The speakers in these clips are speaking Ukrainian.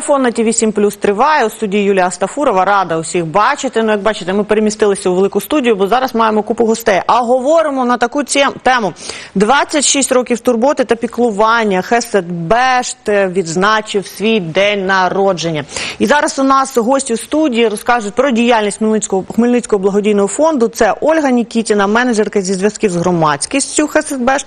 Марафон на ТВ 7 Плюс триває. У студії Юлія Астафурова. Рада усіх бачити. Ну, як бачите, ми перемістилися у велику студію, бо зараз маємо купу гостей. А говоримо на таку тему: 26 років турботи та піклування. Хесед Бешт відзначив свій день народження. І зараз у нас гості у студії розкажуть про діяльність Хмельницького Хмельницького благодійного фонду. Це Ольга Нікітіна, менеджерка зі зв'язків з громадськістю Хесед Бешт.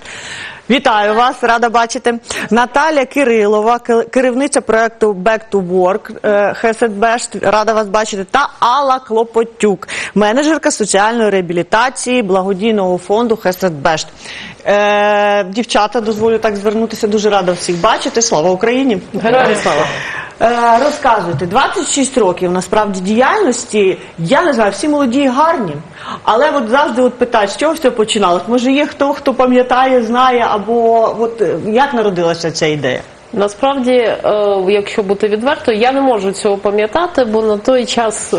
Вітаю вас, рада бачити. Наталя Кирилова, керівниця проекту Back to Work ХСБ, рада вас бачити. Та Алла Клопотюк, менеджерка соціальної реабілітації благодійного фонду Хесетбешт. Е, дівчата, дозволю так звернутися. Дуже рада всіх бачити. Слава Україні! Героям слава! Е, розказуйте, 26 років насправді діяльності. Я не знаю, всі молоді і гарні, але от завжди от питають, з чого все починалось. Може, є хто, хто пам'ятає, знає, або от е, як народилася ця ідея? Насправді, е, якщо бути відвертою, я не можу цього пам'ятати, бо на той час е,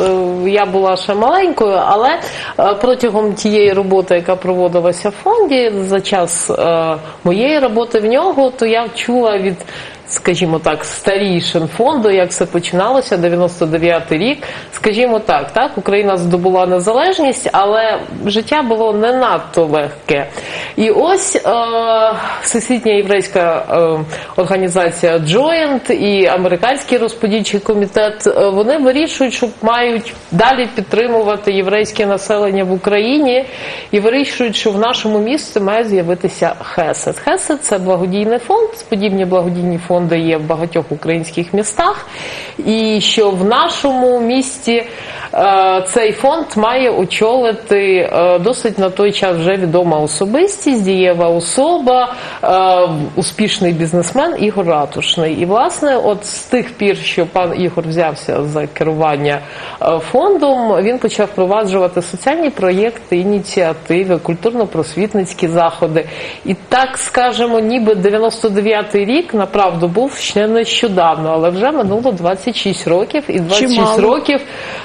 я була ще маленькою, але е, протягом тієї роботи, яка проводилася в фонді, за час моєї роботи в нього, то я чула від. Скажімо так, старішин фонду, як все починалося, 99-й рік. Скажімо так, так, Україна здобула незалежність, але життя було не надто легке. І ось е, Всесвітня єврейська е, організація Joint і американський розподільчий комітет е, вони вирішують, що мають далі підтримувати єврейське населення в Україні і вирішують, що в нашому місті має з'явитися Хесед. Хесед це благодійний фонд. Подібні благодійні фонди є в багатьох українських містах, і що в нашому місті е, цей фонд має очолити е, досить на той час вже відома особистість, дієва особа, е, успішний бізнесмен Ігор Ратушний. І власне, от з тих пір, що пан Ігор взявся за керування фондом, він почав впроваджувати соціальні проєкти, ініціативи, культурно-просвітницькі заходи. І так скажемо, ніби 99-й рік направду був ще нещодавно, але вже минуло 26 років, і 26 Чимало. років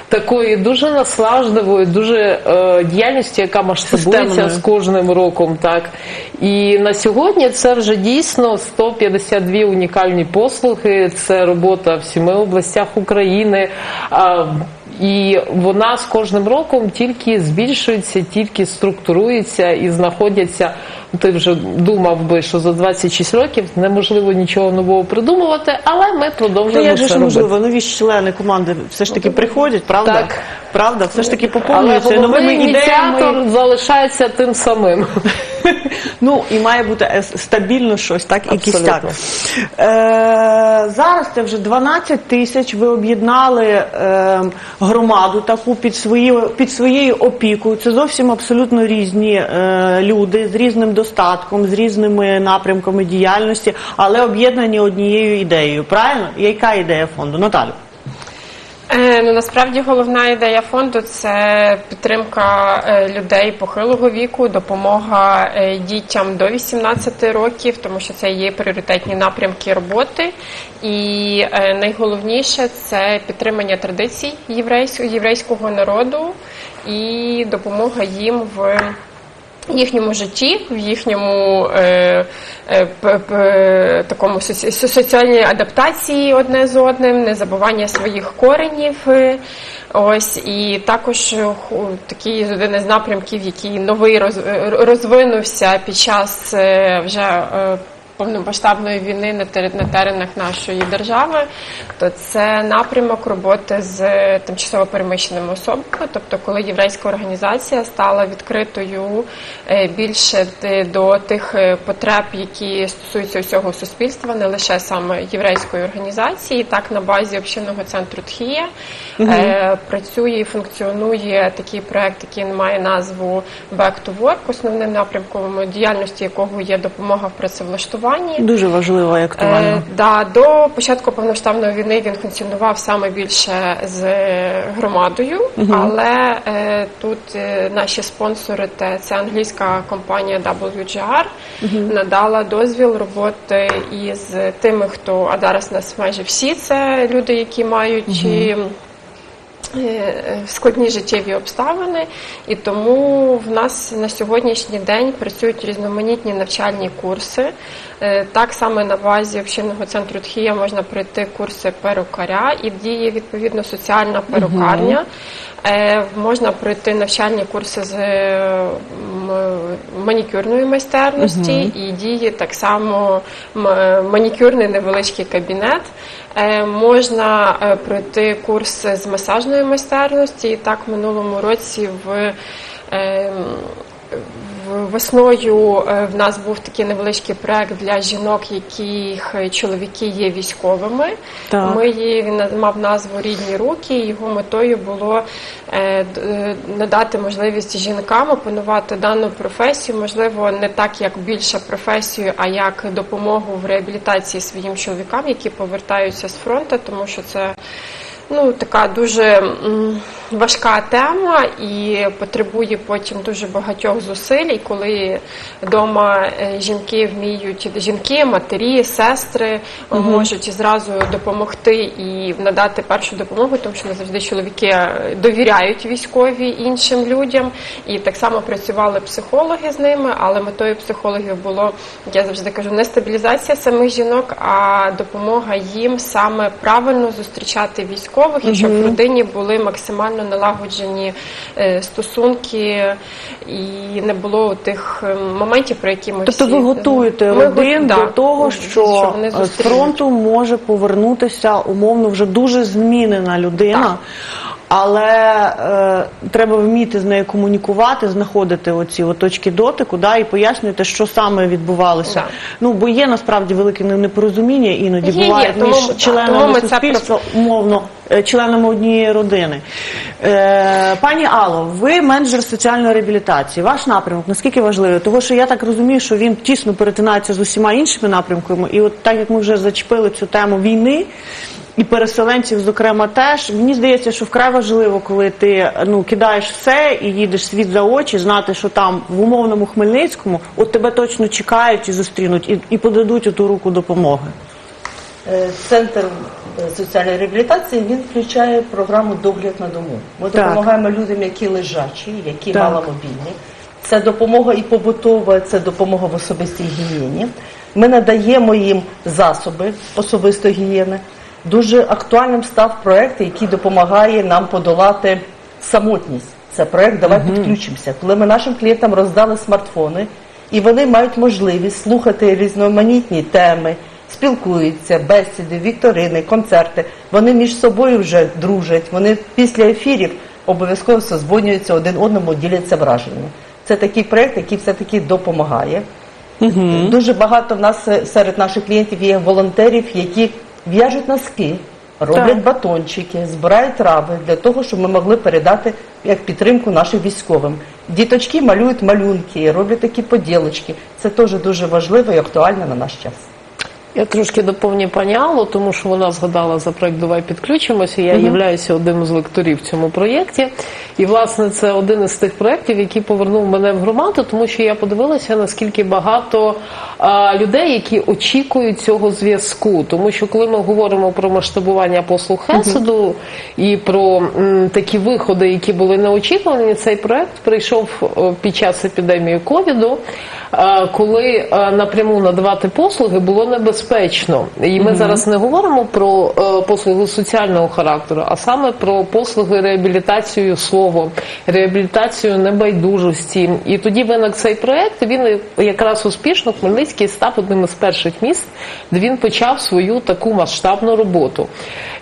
такої дуже наслажливої, дуже е, діяльності, яка масштабується з кожним роком. Так і на сьогодні це вже дійсно 152 унікальні послуги. Це робота в сіми областях України. А, і вона з кожним роком тільки збільшується, тільки структурується і знаходяться. Ти вже думав би, що за 26 років неможливо нічого нового придумувати, але ми Ну, продовжуємо як же ж можливо, нові члени команди все ж таки приходять, правда? Так. Правда, все ж таки Але поповнюються головний новими ідеями. ініціатор залишається тим самим. Ну і має бути е, стабільно щось, так і кістяк. Е, зараз це вже 12 тисяч. Ви об'єднали е, громаду таку під своєю під своєю опікою. Це зовсім абсолютно різні е, люди з різним достатком, з різними напрямками діяльності, але об'єднані однією ідеєю. Правильно? Яка ідея фонду? Наталю? Е, Ну насправді головна ідея фонду це підтримка е, людей похилого віку, допомога е, дітям до 18 років, тому що це є пріоритетні напрямки роботи. І найголовніше це підтримання традицій єврейського народу і допомога їм в їхньому житті, в їхньому е, е, п- п- такому соці- соціальній адаптації одне з одним, не забування своїх коренів. е, Ось і також е, такий один із напрямків, який новий е, розвинувся під час вже повномасштабної війни на на теренах нашої держави, то це напрямок роботи з тимчасово переміщеними особами. Тобто, коли єврейська організація стала відкритою е, більше до тих е, потреб, які стосуються усього суспільства, не лише саме єврейської організації, так на базі общинного центру Тхія е, працює і функціонує такий проект, який має назву Back to Work, основним напрямком діяльності якого є допомога в працевлаштуванні. Дуже важливо і актуально. Е, да, до початку повноштабної війни він функціонував саме більше з громадою, але е, тут е, наші спонсори те це англійська компанія WGR надала дозвіл роботи із тими, хто а зараз нас майже всі це люди, які мають. е, складні життєві обставини, і тому в нас на сьогоднішній день працюють різноманітні навчальні курси. Е, Так само на базі общинного центру Тхія можна пройти курси перукаря і діє відповідно соціальна перукарня. Е, Можна пройти навчальні курси з е, манікюрної майстерності і діє так само манікюрний невеличкий кабінет. Е, Можна е, пройти курс з масажної майстерності. І так минулому році в- Весною е, в нас був такий невеличкий проект для жінок, яких чоловіки є військовими. Так. Ми її він мав назву Рідні руки. і Його метою було е, е, надати можливість жінкам опанувати дану професію, можливо, не так як більше професію, а як допомогу в реабілітації своїм чоловікам, які повертаються з фронту, тому що це ну така дуже важка тема і потребує потім дуже багатьох зусиль. І коли вдома е, жінки вміють жінки, матері, сестри е, можуть зразу допомогти і надати першу допомогу, тому що не завжди чоловіки е, довіряють військові іншим людям. І так само працювали психологи з ними, але метою психологів було, я завжди кажу, не стабілізація самих жінок, а допомога їм саме правильно зустрічати військових, і щоб в родині були максимально налагоджені е, стосунки і не було тих е, моментів, про які ми Тобто всі ви готуєте Ми родин до того, що з фронту може повернутися умовно вже дуже змінена людина. Так. Але е, треба вміти з нею комунікувати, знаходити оці от точки дотику, да, і пояснювати, що саме відбувалося. Да. Ну бо є насправді велике непорозуміння іноді Є, є, буває тому- між так, членами тому ми це умовно е, членами однієї родини. Е, пані Алло, ви менеджер соціальної реабілітації. Ваш напрямок наскільки важливий? Того, що я так розумію, що він тісно перетинається з усіма іншими напрямками. І от так як ми вже зачепили цю тему війни. І переселенців, зокрема, теж мені здається, що вкрай важливо, коли ти ну кидаєш все і їдеш світ за очі, знати, що там в умовному Хмельницькому от тебе точно чекають і зустрінуть, і, і подадуть оту руку допомоги. Е, Центр е, соціальної реабілітації він включає програму догляд на дому. Ми Так. допомагаємо людям, які лежачі, які Так. маломобільні. Це допомога і побутова, це допомога в особистій гігієні. Ми надаємо їм засоби особистої гігієни. Дуже актуальним став проект, який допомагає нам подолати самотність. Це проект Давай підключимося. Коли ми нашим клієнтам роздали смартфони, і вони мають можливість слухати різноманітні теми, спілкуються, бесіди, вікторини, концерти. Вони між собою вже дружать. Вони після ефірів обов'язково созвонюються один одному, діляться враженнями. Це такий проект, який все-таки допомагає. Дуже багато в нас е, серед наших клієнтів є волонтерів, які в'яжуть носки, роблять Так. батончики, збирають трави для того, щоб ми могли передати як підтримку нашим військовим. Діточки малюють малюнки, роблять такі поділочки. Це теж дуже важливо і актуально на наш час. Я трошки доповню пані Аллу, тому що вона згадала за проект Давай підключимося. Я являюся одним з лекторів в цьому проєкті. І, власне, це один із тих проєктів, який повернув мене в громаду, тому що я подивилася, наскільки багато а, людей, які очікують цього зв'язку. Тому що коли ми говоримо про масштабування послуг Хеседу і про м, такі виходи, які були неочікувані, цей проект прийшов о, під час епідемії ковіду, коли напряму надавати послуги було небезпечно. І ми зараз не говоримо про е, послуги соціального характеру, а саме про послуги реабілітацію слово, реабілітацію небайдужості. І тоді виник цей проект. Він якраз успішно Хмельницький став одним із перших міст, де він почав свою таку масштабну роботу.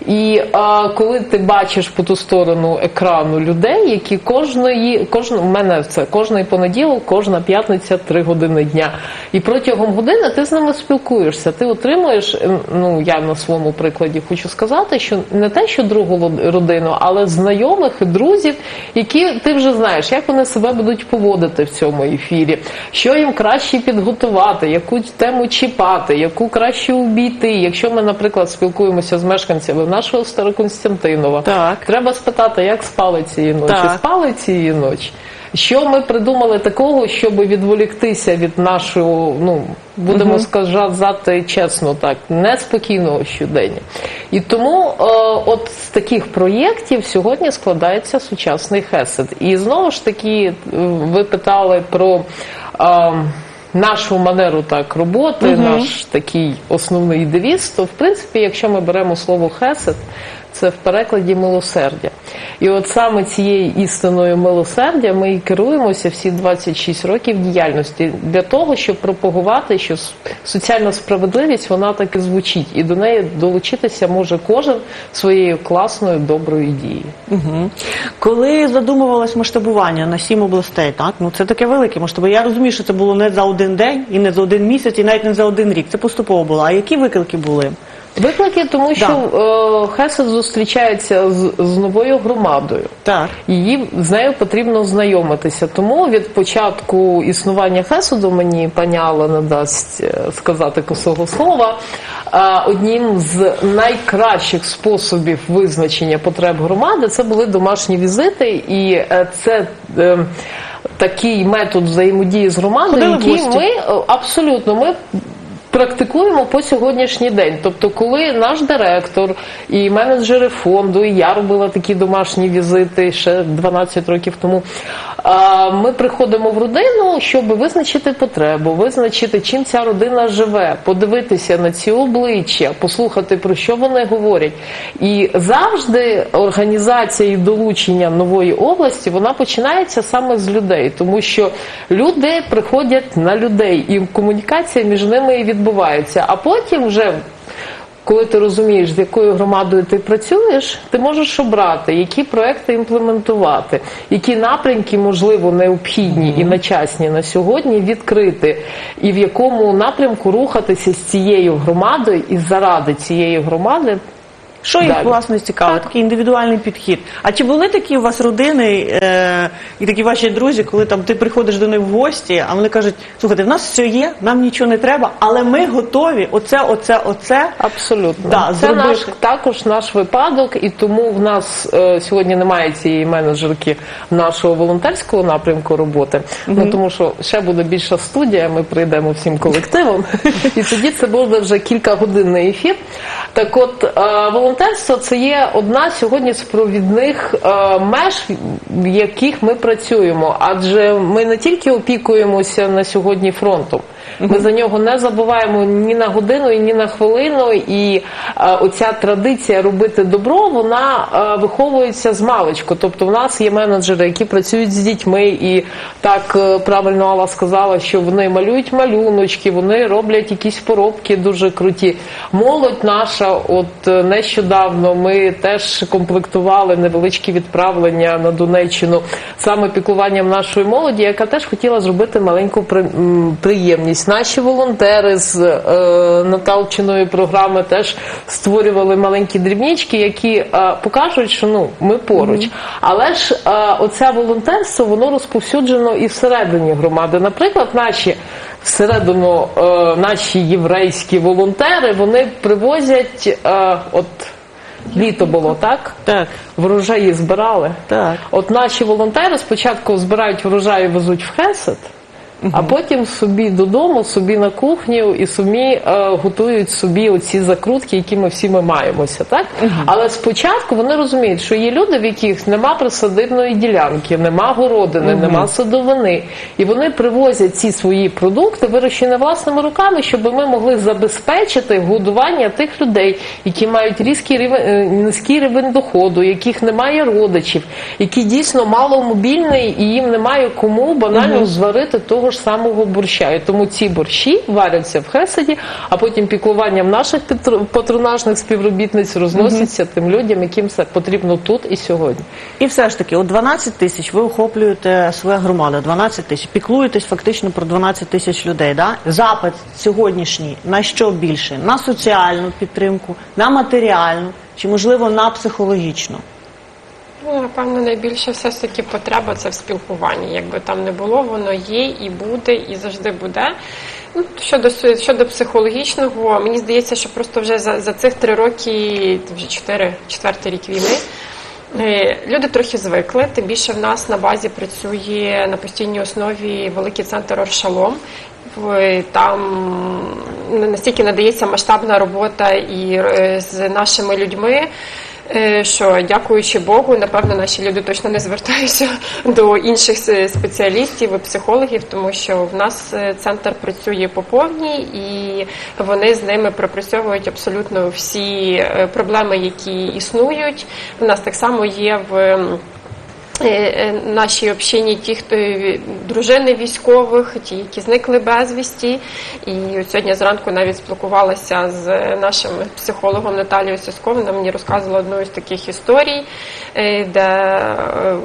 І а, коли ти бачиш по ту сторону екрану людей, які кожної, кожного, в мене це кожний понеділок, кожна п'ятниця, три години дня. І протягом години ти з ними спілкуєшся. Ти отримуєш, ем, ну я на своєму прикладі хочу сказати, що не те, що другу родину, але знайомих і друзів, які ти вже знаєш, як вони себе будуть поводити в цьому ефірі, що їм краще підготувати, яку тему чіпати, яку краще обійти. Якщо ми, наприклад, спілкуємося з мешканцями нашого Староконстантинова, Так. треба спитати, як спали цієї ночі. Так. Спали цієї ночі. Що ми придумали такого, щоб відволіктися від нашого, ну будемо сказати чесно, так неспокійного щодення. І тому е, от з таких проєктів сьогодні складається сучасний хесед. І знову ж таки, е, ви питали про. Е, Нашу манеру так роботи, наш такий основний девіз, то в принципі, якщо ми беремо слово хесед, це в перекладі милосердя. І от саме цією істиною милосердя ми і керуємося всі 26 років діяльності для того, щоб пропагувати, що соціальна справедливість вона так і звучить, і до неї долучитися може кожен своєю класною доброю дією. Угу. Коли задумувалось масштабування на сім областей, так ну це таке велике масштабування. Я розумію, що це було не за один день, і не за один місяць, і навіть не за один рік. Це поступово було. А які виклики були? Виклики, тому що е, Хесед зустрічається з, з новою громадою. Так. Її з нею потрібно знайомитися. Тому від початку існування Хесуду мені пані Алла не дасть е, сказати косого слова. е, Одним з найкращих способів визначення потреб громади це були домашні візити, і е, це. е, Такий метод взаємодії з громадою, який ми абсолютно ми практикуємо по сьогоднішній день. Тобто, коли наш директор і менеджери фонду, і я робила такі домашні візити ще 12 років тому. Ми приходимо в родину, щоб визначити потребу, визначити, чим ця родина живе, подивитися на ці обличчя, послухати про що вони говорять. І завжди організація і долучення нової області вона починається саме з людей, тому що люди приходять на людей, і комунікація між ними і відбувається. А потім вже. Коли ти розумієш, з якою громадою ти працюєш, ти можеш обрати, які проекти імплементувати, які напрямки, можливо, необхідні і начасні на сьогодні відкрити, і в якому напрямку рухатися з цією громадою і заради цієї громади. Що їх Далі. власне цікаво? Такий індивідуальний підхід. А чи були такі у вас родини е, і такі ваші друзі, коли там ти приходиш до них в гості, а вони кажуть: слухайте, в нас все є, нам нічого не треба, але ми готові. Оце, оце, оце. Абсолютно, Да, це зробити. наш також наш випадок, і тому в нас е, сьогодні немає цієї менеджерки нашого волонтерського напрямку роботи. Ну тому що ще буде більша студія. Ми прийдемо всім колективом, і тоді це буде вже кількагодинний ефір. Так, от е, волонтерство це є одна сьогодні з провідних е, меж, в яких ми працюємо, адже ми не тільки опікуємося на сьогодні фронтом. Ми за нього не забуваємо ні на годину, ні на хвилину. І е, оця традиція робити добро, вона е, виховується з маличку. Тобто, в нас є менеджери, які працюють з дітьми, і так е, правильно Алла сказала, що вони малюють малюночки, вони роблять якісь поробки дуже круті. Молодь наша, от нещодавно ми теж комплектували невеличкі відправлення на Донеччину саме піклуванням нашої молоді, яка теж хотіла зробити маленьку приємність. Наші волонтери з е, Наталчиної програми теж створювали маленькі дрібнички, які е, покажуть, що ну ми поруч. Але ж е, оце волонтерство воно розповсюджено і всередині громади. Наприклад, наші всередину е, наші єврейські волонтери вони привозять е, от. Літо було так? Так, Врожаї збирали. так. От наші волонтери спочатку збирають врожай і везуть в Хесед, а потім собі додому, собі на кухню і собі е, готують собі оці закрутки, які ми всі ми маємося. Так? Але спочатку вони розуміють, що є люди, в яких нема присадибної ділянки, нема городини, нема садовини. І вони привозять ці свої продукти, вирощені власними руками, щоб ми могли забезпечити годування тих людей, які мають різкий рівень, е, низький рівень доходу, яких немає родичів, які дійсно маломобільні і їм немає кому банально зварити того ж самого борща. І тому ці борщі варяться в Хеседі, а потім піклуванням наших патр- патронажних співробітниць розносяться тим людям, яким це потрібно тут і сьогодні. І все ж таки, от 12 тисяч ви охоплюєте своя громада, 12 тисяч, піклуєтесь фактично про 12 тисяч людей. Да? Запит сьогоднішній на що більше? На соціальну підтримку, на матеріальну чи можливо на психологічну? Ну, напевно, найбільше все ж таки потреба це в спілкуванні. Якби там не було, воно є і буде, і завжди буде. Ну, щодо щодо психологічного, мені здається, що просто вже за, за цих три роки, вже чотири, четвертий рік війни. е, Люди трохи звикли, тим більше в нас на базі працює на постійній основі великий центр Оршалом. там настільки надається масштабна робота і е, з нашими людьми. Е, Що дякуючи Богу, напевно, наші люди точно не звертаються до інших спеціалістів і психологів, тому що в нас е, центр працює по повній, і вони з ними пропрацьовують абсолютно всі е, проблеми, які існують. У нас так само є в. Е, е, нашій общині ті, хто е, дружини військових, ті, які зникли безвісті. І сьогодні зранку навіть спілкувалася з нашим психологом Наталією Сосковою. Вона мені розказувала одну із таких історій, е, де е,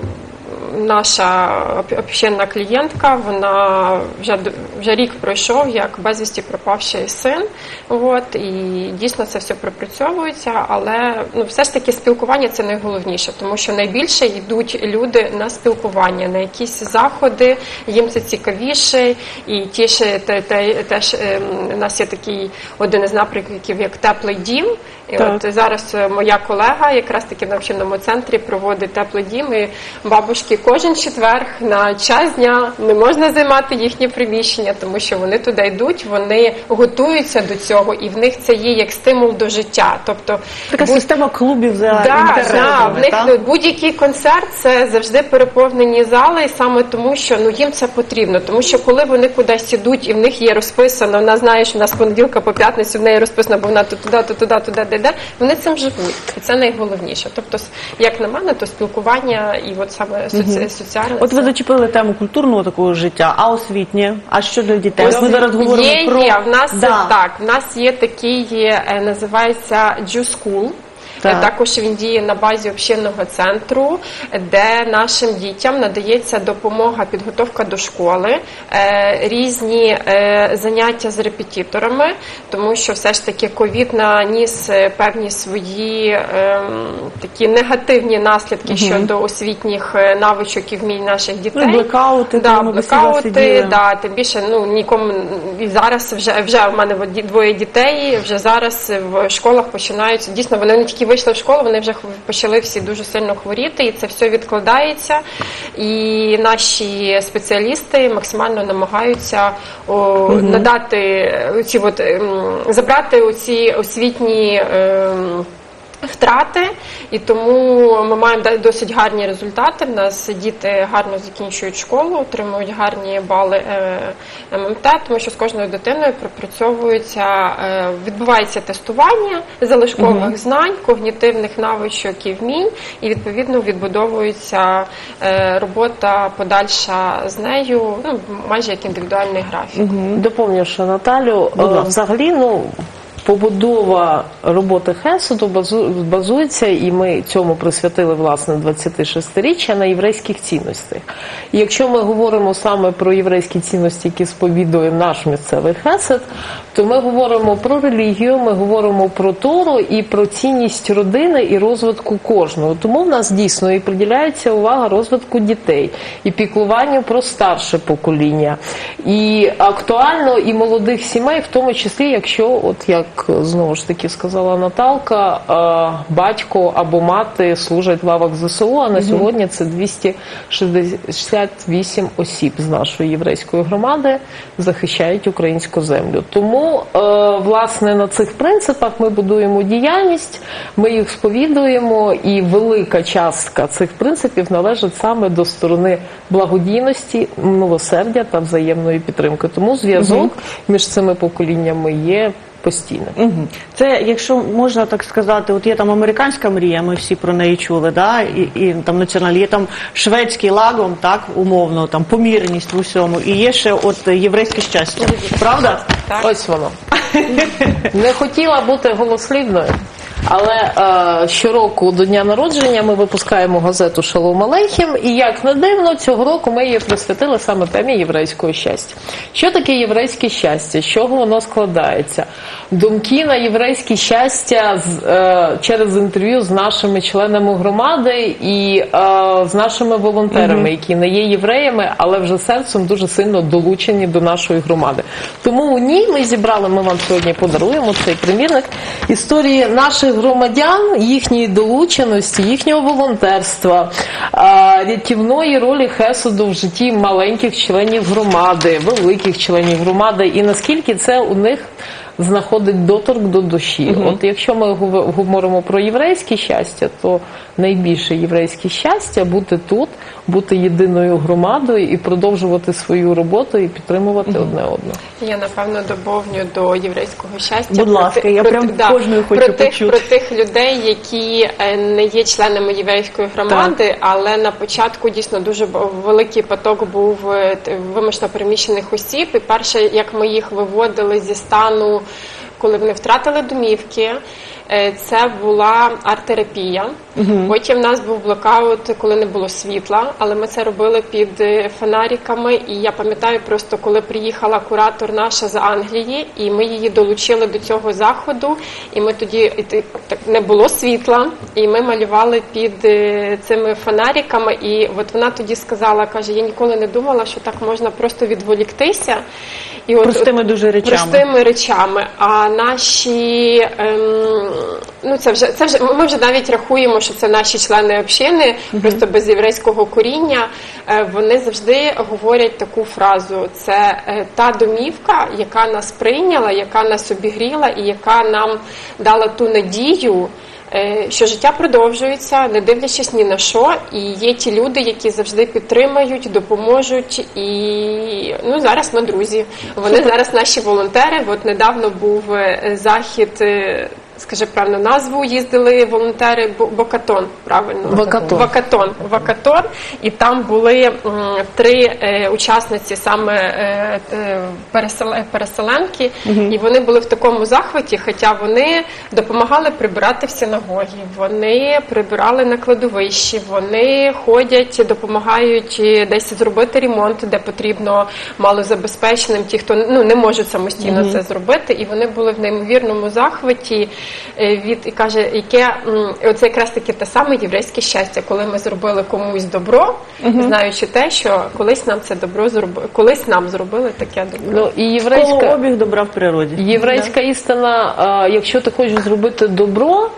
наша об- общинна клієнтка, вона вже вже рік пройшов, як безвісті пропавший син. От і дійсно це все пропрацьовується, але ну все ж таки спілкування це найголовніше, тому що найбільше йдуть люди на спілкування, на якісь заходи, їм це цікавіше, і ті те, те, теж ем, у нас є такий один із напрямків, як теплий дім. І Так. от зараз е, моя колега якраз таки в навчальному центрі проводить теплий дім. І бабушки кожен четверг на час дня не можна займати їхнє приміщення, тому що вони туди йдуть, вони готуються до цього, і в них це є як стимул до життя. Тобто Така будь- система клубів за Да, да, в них ну, будь-який концерт це завжди переповнені зали, і саме тому, що ну їм це потрібно. Тому що коли вони кудись ідуть, і в них є розписано, вона знає, що в нас понеділка по п'ятницю в неї розписано, бо вона то туди, то туди, туди, де, де. Вони цим живуть, і це найголовніше. Тобто, як на мене, то спілкування і от саме соці... соціальне. От ви зачепили тему культурного такого життя, а освітнє? А що для дітей? Ось ми зараз говоримо є, про є. В нас Да. так, в нас є такий, е, називається Jew School. Так. Е, Також він діє на базі общинного центру, де нашим дітям надається допомога, підготовка до школи, е, різні е, заняття з репетиторами, тому що все ж таки ковід наніс певні свої такі негативні наслідки щодо освітніх навичок і вмінь наших дітей. Ну, блекаути, да, блекаути, да, тим більше ну нікому і зараз вже вже в мене двоє дітей. Вже зараз в школах починаються. Дійсно, вони не тільки вийшли в школу, вони вже почали всі дуже сильно хворіти, і це все відкладається. І наші спеціалісти максимально намагаються о, надати ці от ем, забрати оці освітні. ем, Втрати, і тому ми маємо да- досить гарні результати. В нас діти гарно закінчують школу, отримують гарні бали е, ММТ, тому що з кожною дитиною пропрацьовується, е, відбувається тестування залишкових знань, когнітивних навичок і вмінь, і відповідно відбудовується е, робота подальша з нею, ну майже як індивідуальний графік. Доповнюши Наталю, Будь взагалі, ну. Побудова роботи Хесуду базу- базується, і ми цьому присвятили власне 26-річчя на єврейських цінностях. І якщо ми говоримо саме про єврейські цінності, які сповідує наш місцевий Хесед, то ми говоримо про релігію, ми говоримо про Тору і про цінність родини і розвитку кожного. Тому в нас дійсно і приділяється увага розвитку дітей і піклуванню про старше покоління. І актуально і молодих сімей, в тому числі, якщо, от як знову ж таки сказала Наталка, е, батько або мати служать в лавах ЗСУ, а на сьогодні це 268 осіб з нашої єврейської громади захищають українську землю. Тому, е, власне, на цих принципах ми будуємо діяльність, ми їх сповідуємо, і велика частка цих принципів належить саме до сторони благодійності, милосердя та взаємної підтримки. Тому зв'язок між цими поколіннями є постійним. Мгм. Це, якщо можна так сказати, от є там американська мрія, ми всі про неї чули, да? і, і там національні, є там шведський лагом, так, умовно, там помірність в усьому, і є ще от єврейське щастя. Правда? Ось воно. Не хотіла бути голослівною. Але е, щороку до дня народження ми випускаємо газету Шалом Алейхім, і як не дивно, цього року ми її присвятили саме темі єврейського щастя. Що таке єврейське щастя? З чого воно складається? Думки на єврейське щастя з, е, через інтерв'ю з нашими членами громади і е, з нашими волонтерами, які не є євреями, але вже серцем дуже сильно долучені до нашої громади. Тому у ній ми зібрали, ми вам сьогодні подаруємо цей примірник історії наших громадян, їхньої долученості, їхнього волонтерства, рятівної ролі Хесуду в житті маленьких членів громади, великих членів громади, і наскільки це у них знаходить доторк до душі. От якщо ми гов- говоримо про єврейське щастя, то найбільше єврейське щастя бути тут, бути єдиною громадою і продовжувати свою роботу і підтримувати одне одного. Я напевно доповню до єврейського щастя. Будь ласка, ти- я про прям да, кожною хочу про тих, почути. про тих людей, які е, не є членами єврейської громади, але на початку дійсно дуже великий поток був е, вимушено переміщених осіб. І перше, як ми їх виводили зі стану, коли вони втратили домівки. Е, Це була арт-терапія. Потім в нас був блокаут, коли не було світла, але ми це робили під е, фонариками. І я пам'ятаю просто, коли приїхала куратор наша з Англії, і ми її долучили до цього заходу. І ми тоді і так не було світла, і ми малювали під е, цими фонариками. І от вона тоді сказала, каже: я ніколи не думала, що так можна просто відволіктися. І от, Простими дуже речами. Простими речами. А наші ем, ну це вже це вже ми вже навіть рахуємо, що це наші члени общини, просто без єврейського коріння. Е, вони завжди говорять таку фразу: це е, та домівка, яка нас прийняла, яка нас обігріла і яка нам дала ту надію. е, Що життя продовжується, не дивлячись ні на що, і є ті люди, які завжди підтримають, допоможуть. І ну зараз ми друзі. Вони зараз наші волонтери. От недавно був захід. Скажи правильно назву, їздили волонтери Бокатон, правильно? Вакатон. Вакатон, Вакатон, і там були три е, учасниці саме е, е, переселенки, і вони були в такому захваті, хоча вони допомагали прибирати в синагогі, вони прибирали на кладовищі, вони ходять, допомагають десь зробити ремонт, де потрібно малозабезпеченим, ті, хто ну не можуть самостійно це зробити, і вони були в неймовірному захваті від і каже, яке оце якраз таки те саме єврейське щастя, коли ми зробили комусь добро, знаючи те, що колись нам це добро зробили, колись нам зробили таке добро. Ну і єврейська обіг добра в природі. Єврейська істина, якщо ти хочеш зробити добро,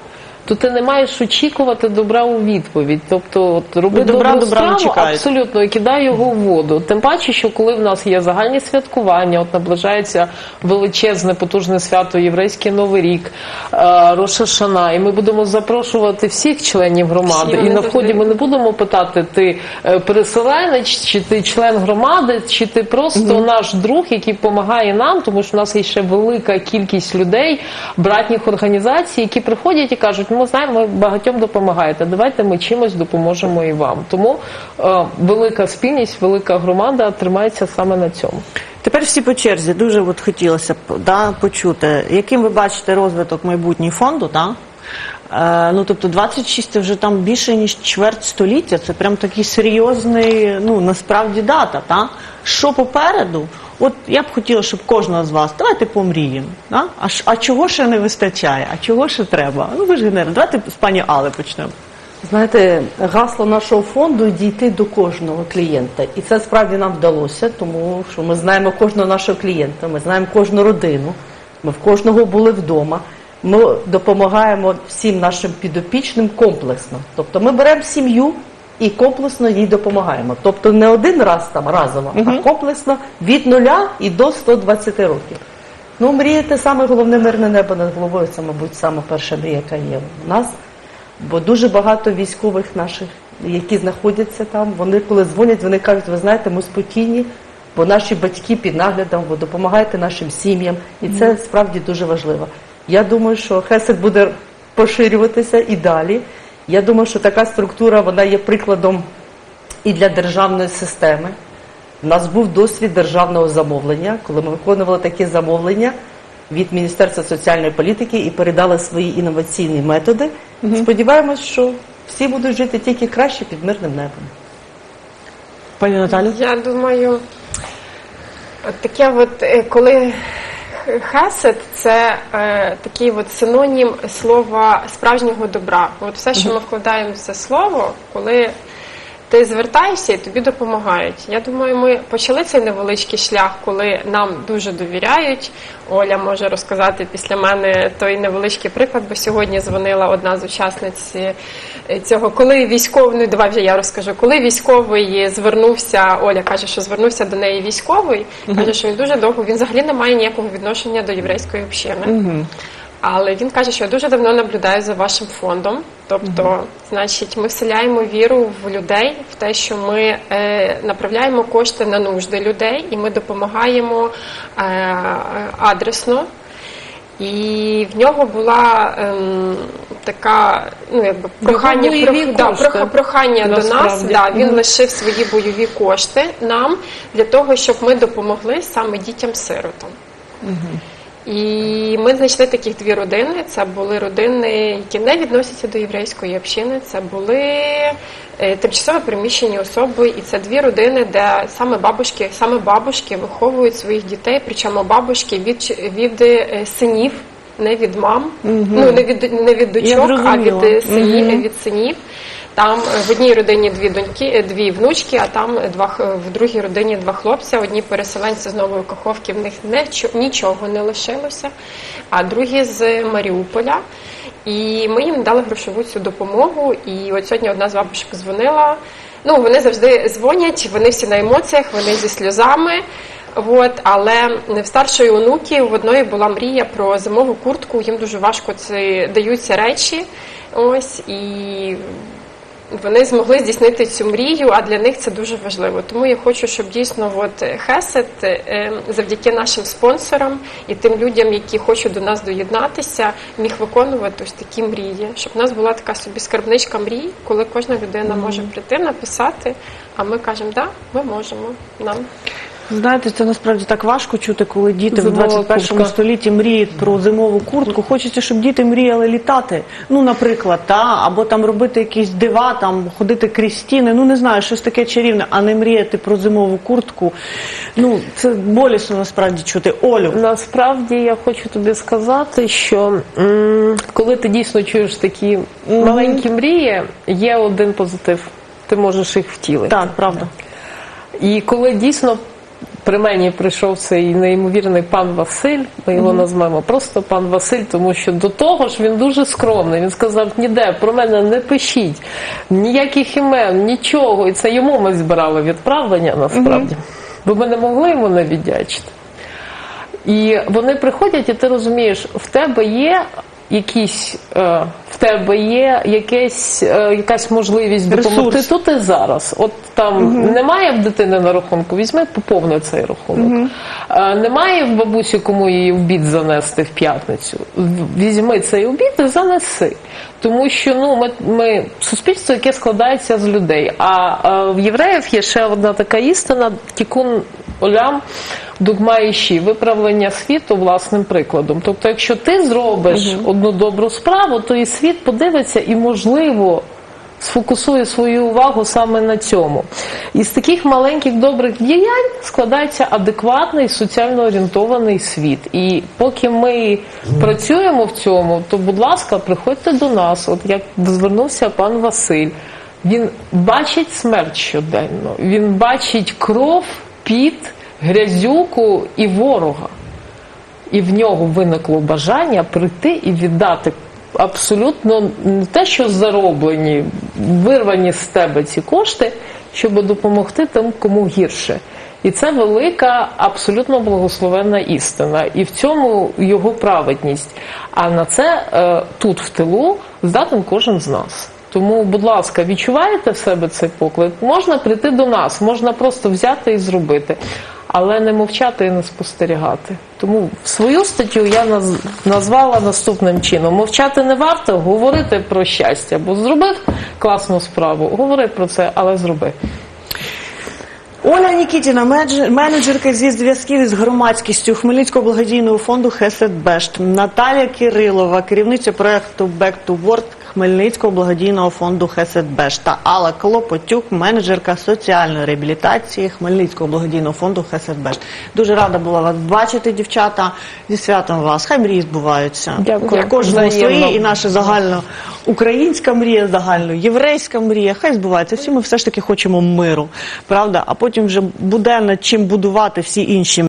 то ти не маєш очікувати добра у відповідь. Тобто, от, роби добра добру добра не справу, чекають. абсолютно і кидай його в воду. Тим паче, що коли в нас є загальні святкування, от наближається величезне потужне свято, єврейський новий рік, е, Роша і ми будемо запрошувати всіх членів громади. Всі і на вході ми не будемо питати, ти е, переселенець, чи ти член громади, чи ти просто наш друг, який допомагає нам, тому що в нас є ще велика кількість людей, братніх організацій, які приходять і кажуть, ми знаємо, ви багатьом допомагаєте. Давайте ми чимось допоможемо і вам. Тому е, велика спільність, велика громада тримається саме на цьому. Тепер всі по черзі. Дуже от хотілося б да, почути, яким ви бачите розвиток майбутній фонду, да? Е, ну, тобто 26 це вже там більше ніж чверть століття. Це прям такий серйозний, ну насправді дата. Та? Що попереду? От я б хотіла, щоб кожного з вас, давайте помріємо. Да? А, а чого ще не вистачає? А чого ще треба? Ну ви ж генерал, давайте з пані Алли почнемо. Знаєте, гасло нашого фонду дійти до кожного клієнта. І це справді нам вдалося, тому що ми знаємо кожного нашого клієнта, ми знаємо кожну родину, ми в кожного були вдома. Ми допомагаємо всім нашим підопічним комплексно. Тобто ми беремо сім'ю і комплексно їй допомагаємо. Тобто не один раз там разово, а комплексно від нуля і до 120 років. Ну, мріяти саме головне мирне небо над головою. Це, мабуть, саме перша мрія, яка є у нас. Бо дуже багато військових наших, які знаходяться там, вони коли дзвонять, вони кажуть, ви знаєте, ми спокійні, бо наші батьки під наглядом, ви допомагаєте нашим сім'ям, і це справді дуже важливо. Я думаю, що Хесед буде поширюватися і далі. Я думаю, що така структура вона є прикладом і для державної системи. У нас був досвід державного замовлення, коли ми виконували такі замовлення від Міністерства соціальної політики і передали свої інноваційні методи. Сподіваємось, що всі будуть жити тільки краще під мирним небом. Пані Наталю? Я думаю, от таке, от е, коли хесед це е, такий от синонім слова справжнього добра. От все, що ми вкладаємо в це слово, коли ти звертаєшся і тобі допомагають. Я думаю, ми почали цей невеличкий шлях, коли нам дуже довіряють. Оля може розказати після мене той невеличкий приклад, бо сьогодні дзвонила одна з учасниць цього. Коли військовий, ну давай вже я розкажу, коли військовий звернувся, Оля каже, що звернувся до неї військовий, каже, що він дуже довго, він взагалі не має ніякого відношення до єврейської общини. Але він каже, що я дуже давно наблюдаю за вашим фондом. Тобто, значить, ми вселяємо віру в людей, в те, що ми е, направляємо кошти на нужди людей, і ми допомагаємо е, адресно. І в нього була ем, така, ну якби прохання, прох- да, прох- прохання до нас. Да, він лишив свої бойові кошти нам для того, щоб ми допомогли саме дітям-сиротам. І ми знайшли таких дві родини. Це були родини, які не відносяться до єврейської общини. Це були е, тимчасово переміщені особи, і це дві родини, де саме бабушки, саме бабушки виховують своїх дітей, причому бабушки від, від е, синів, не від мам, ну не від не від дочок, а зрозуміла. від е, синів, від синів. Там в одній родині дві доньки, е, дві внучки, а там два в другій родині два хлопця. Одні переселенці з Нової Каховки, в них не, нічого не лишилося, а другі з Маріуполя. І ми їм дали грошову цю допомогу. І от сьогодні одна з бабушок дзвонила. Ну, вони завжди дзвонять, вони всі на емоціях, вони зі сльозами. От, але в старшої онуки в одної була мрія про зимову куртку. Їм дуже важко це даються речі. Ось і вони змогли здійснити цю мрію, а для них це дуже важливо. Тому я хочу, щоб дійсно от Хесет е, завдяки нашим спонсорам і тим людям, які хочуть до нас доєднатися, міг виконувати ось такі мрії, щоб в нас була така собі скарбничка мрій, коли кожна людина може прийти, написати. А ми кажемо, да, ми можемо. Нам Знаєте, це насправді так важко чути, коли діти Зимова в 21 куртка. столітті мріють про зимову куртку. Хочеться, щоб діти мріяли літати. Ну, наприклад, та або там робити якісь дива, там ходити крізь стіни. Ну не знаю, щось таке чарівне, а не мріяти про зимову куртку. Ну це болісно насправді чути. Олю, Насправді я хочу тобі сказати, що м, коли ти дійсно чуєш такі маленькі мрії, є один позитив. Ти можеш їх втілити. так, правда. І коли дійсно при мені прийшов цей неймовірний пан Василь, ми його назвемо просто пан Василь, тому що до того ж він дуже скромний. Він сказав: ніде про мене не пишіть, ніяких імен, нічого. І це йому ми збирали відправлення насправді, бо ми не могли йому не віддячити. І вони приходять, і ти розумієш, в тебе є якісь, е, в тебе є якесь, е, якась можливість допомогти Ресурс. тут і зараз. От там немає в дитини на рахунку, візьми поповни цей рахунок. Е, немає в бабусі, кому її обід занести в п'ятницю. В- Візьми цей обід і занеси. Тому що ну ми, ми суспільство, яке складається з людей. А е, в євреїв є ще одна така істина: тікун олям. Дугма іші, виправлення світу власним прикладом. Тобто, якщо ти зробиш одну добру справу, то і світ подивиться і, можливо, сфокусує свою увагу саме на цьому. Із таких маленьких добрих діянь складається адекватний соціально орієнтований світ. І поки ми працюємо в цьому, то, будь ласка, приходьте до нас. От як звернувся пан Василь. Він бачить смерть щоденно, він бачить кров, піт, грязюку і ворога. І в нього виникло бажання прийти і віддати абсолютно не те, що зароблені, вирвані з тебе ці кошти, щоб допомогти тим, кому гірше. І це велика, абсолютно благословенна істина. І в цьому його праведність. А на це е, тут, в тилу, здатен кожен з нас. Тому, будь ласка, відчуваєте в себе цей поклик? Можна прийти до нас, можна просто взяти і зробити, але не мовчати і не спостерігати. Тому свою статтю я назвала наступним чином: мовчати не варто, говорити про щастя, бо зробив класну справу, говори про це, але зроби. Оля Нікітіна, менеджерка зі зв'язків із громадськістю Хмельницького благодійного фонду Хесед Бешт. Наталя Кирилова, керівниця проекту Back to Work Хмельницького благодійного фонду Хеседбеш та Алла Клопотюк, менеджерка соціальної реабілітації Хмельницького благодійного фонду Хеседбеш. Дуже рада була вас бачити, дівчата. Зі святом вас. Хай мрії збуваються. Дякую. Взаємно. свої і наша загально українська мрія, загально єврейська мрія. Хай збувається. Всі ми все ж таки хочемо миру, правда? А потім вже буде над чим будувати всі інші.